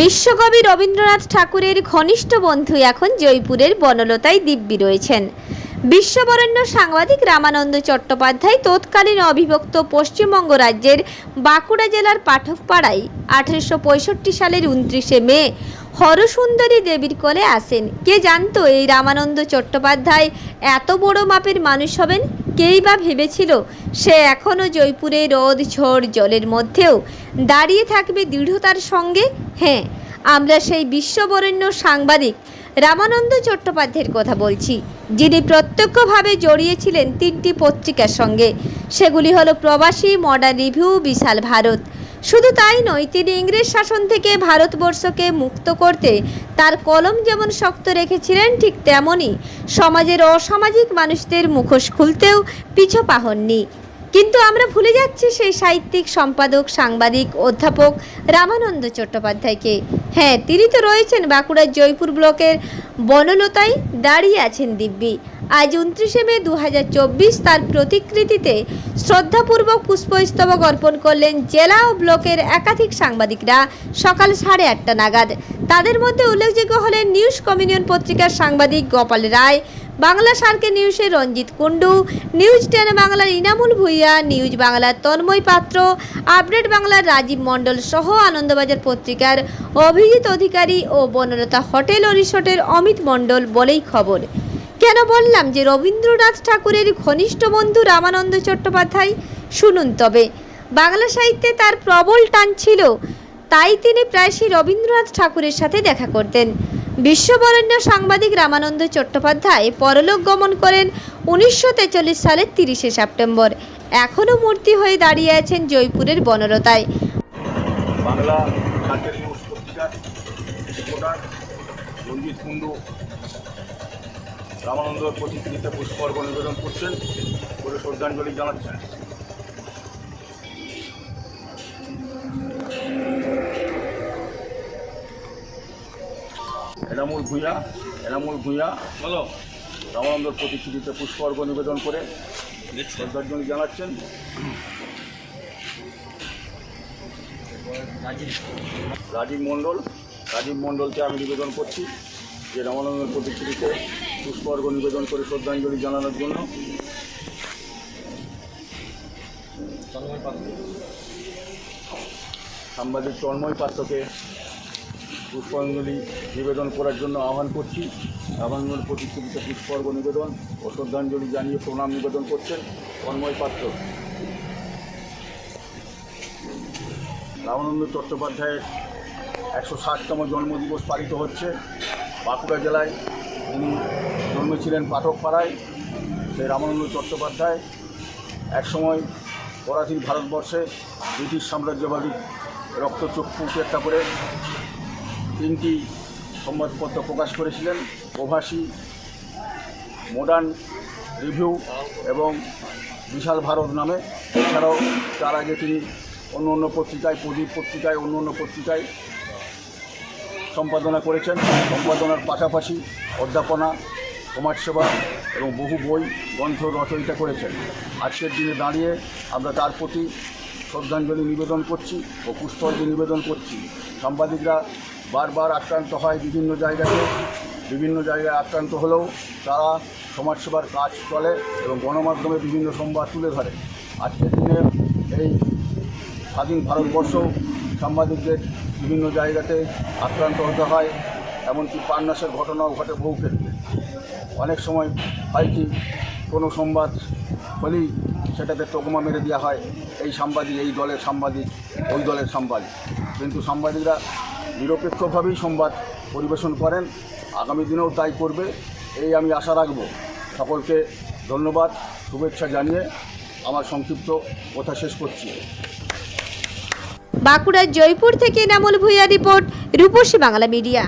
বিশ্বকবি রবীন্দ্রনাথ ঠাকুরের ঘনিষ্ঠ বন্ধু এখন জয়পুরের বনলতায় দিব্যি রয়েছেন। বিশ্ববরেণ্য সাংবাদিক রামানন্দ চট্টোপাধ্যায় তৎকালীন অবিভক্ত পশ্চিমবঙ্গ রাজ্যের বাঁকুড়া জেলার পাঠকপাড়ায় আঠেরোশো পঁয়ষট্টি সালের উনত্রিশে মে হরসুন্দরী দেবীর কোলে আসেন। কে জানতো এই রামানন্দ চট্টোপাধ্যায় এত বড় মাপের মানুষ হবেন? কেই বা ভেবেছিল সে এখনও জয়পুরে রোদ ঝড় জলের মধ্যেও দাঁড়িয়ে থাকবে দৃঢ়তার সঙ্গে? হ্যাঁ আমরা সেই বিশ্ববরেণ্য সাংবাদিক রামানন্দ চট্টোপাধ্যায়ের কথা বলছি, যিনি প্রত্যক্ষভাবে জড়িয়েছিলেন তিনটি পত্রিকার সঙ্গে। সেগুলি হলো প্রবাসী মডার্ন রিভিউ, বিশাল ভারত। শুধু তাই নয়, তিনি ইংরেজ শাসন থেকে ভারতবর্ষকে মুক্ত করতে তার কলম যেমন শক্ত রেখেছিলেন ঠিক তেমনই সমাজের অসামাজিক মানুষদের মুখোশ খুলতেও পিছু পাহননি কিন্তু আমরা ভুলে যাচ্ছি সেই সাহিত্যিক, সম্পাদক, সাংবাদিক, অধ্যাপক রামানন্দ চট্টোপাধ্যায়কে। হ্যাঁ তিনি তো রয়েছেন বাঁকুড়ার জয়পুর ব্লকের বনলতায় দাঁড়িয়ে আছেন দিব্যি। আজ উনত্রিশে মে দু হাজার চব্বিশ তার প্রতিকৃতিতে শ্রদ্ধাপূর্বক পুষ্পস্তবক অর্পণ করলেন জেলা ও ব্লকের একাধিক সাংবাদিকরা সকাল সাড়ে আটটা নাগাদ। তাদের মধ্যে উল্লেখযোগ্য হলেন নিউজ কমিউনিয়ন পত্রিকার সাংবাদিক গোপাল রায়, বাংলা সার্কে নিউজের রঞ্জিত কুণ্ডু, নিউজ টেন বাংলার ইনামুল ভুইয়া, নিউজ বাংলার তন্ময় পাত্র, আপডেট বাংলার রাজীব মণ্ডল সহ আনন্দবাজার পত্রিকার অভিজিৎ অধিকারী ও বনলতা হোটেল ও রিসোর্টের অমিত মণ্ডল বলেই খবর। কেন বললাম যে রবীন্দ্রনাথ ঠাকুরের ঘনিষ্ঠ বন্ধু রামানন্দ চট্টোপাধ্যায়? শুনুন তবে। বাংলা সাহিত্যে তার প্রবল টান ছিল, তাই তিনি প্রায়শই রবীন্দ্রনাথ ঠাকুরের সাথে দেখা করতেন। বিশ্ববরণ্য সাংবাদিক রামানন্দ চট্টোপাধ্যায় পরলোক গমন করেন উনিশশো তেচল্লিশ সালের তিরিশে সেপ্টেম্বর। এখনও মূর্তি হয়ে দাঁড়িয়ে আছেন জয়পুরের বনরতায় বাংলা কুণ্ডু। রামানন্দ প্রতিকৃতিতে পুষ্পর্ঘ নিবেদন করছেন করে শ্রদ্ধাঞ্জলি জানাচ্ছেন। এনামুল ভূঁইয়া এনামুল ভূঁইয়া বলো। রামানন্দর প্রতিকৃতিতে পুষ্পর্ঘ নিবেদন করে শ্রদ্ধাঞ্জলি জানাচ্ছেন। রাজীব মণ্ডল রাজীব মণ্ডলকে আমি নিবেদন করছি। যে রামানন্দের প্রতিকৃতিতে পুষ্পর্ঘ নিবেদন করে শ্রদ্ধাঞ্জলি জানানোর জন্য। সাংবাদিক তন্ময় পাত্রকে পুষ্পাঞ্জলি নিবেদন করার জন্য আহ্বান করছি। রামানন্দের প্রতিকৃতিতে পুষ্পর্ঘ নিবেদন ও শ্রদ্ধাঞ্জলি জানিয়ে প্রণাম নিবেদন করছেন তন্ময় পাত্র। রামানন্দ চট্টোপাধ্যায়ের একশো ষাটতম জন্মদিবস পালিত হচ্ছে। বাঁকুড়া জেলায় তিনি জন্মেছিলেন পাঠকপাড়ায়, সেই রামানন্দ চট্টোপাধ্যায়, একসময় পরাধীন ভারতবর্ষে ব্রিটিশ সাম্রাজ্যবাদী রক্তচক্ষু উপেক্ষা করে তিনটি সংবাদপত্র প্রকাশ করেছিলেন প্রভাসী মডার্ন রিভিউ এবং বিশাল ভারত নামে। এছাড়াও তার আগে তিনি অন্য অন্য পত্রিকায়, প্রদীপ পত্রিকায়, অন্য অন্য পত্রিকায় সম্পাদনা করেছেন। সম্পাদনার পাশাপাশি অধ্যাপনা, সমাজসেবা এবং বহু বই, গ্রন্থ, রচয়িতা করেছেন। আজকের দিনে দাঁড়িয়ে আমরা তার প্রতি শ্রদ্ধাঞ্জলি নিবেদন করছি ও পুষ্পাঞ্জলি নিবেদন করছি। সাংবাদিকরা বারবার আক্রান্ত হয় বিভিন্ন জায়গাতে। বিভিন্ন জায়গায় আক্রান্ত হলেও তারা সমাজসেবার কাজ চলে এবং গণমাধ্যমে বিভিন্ন সংবাদ তুলে ধরে। আজকের দিনে এই স্বাধীন ভারতবর্ষ সাংবাদিকদের বিভিন্ন জায়গাতে আক্রান্ত হতে হয়, এমনকি পান্নাসের ঘটনাও ঘটে বহু ক্ষেত্রে। অনেক সময় হয় কি, কোনো সংবাদ হলেই সেটাতে তকমা মেরে দেওয়া হয়, এই সাংবাদিক, এই দলের সাংবাদিক, ওই দলের সাংবাদিক। কিন্তু সাংবাদিকরা নিরপেক্ষভাবেই সংবাদ পরিবেশন করেন, আগামী দিনেও তাই করবে, এই আমি আশা রাখব। সকলকে ধন্যবাদ, শুভেচ্ছা জানিয়ে আমার সংক্ষিপ্ত কথা শেষ করছি। বাঁকুড়ার জয়পুর থেকে নামল ভূঁইয়া রিপোর্ট রূপসী বাংলা মিডিয়া।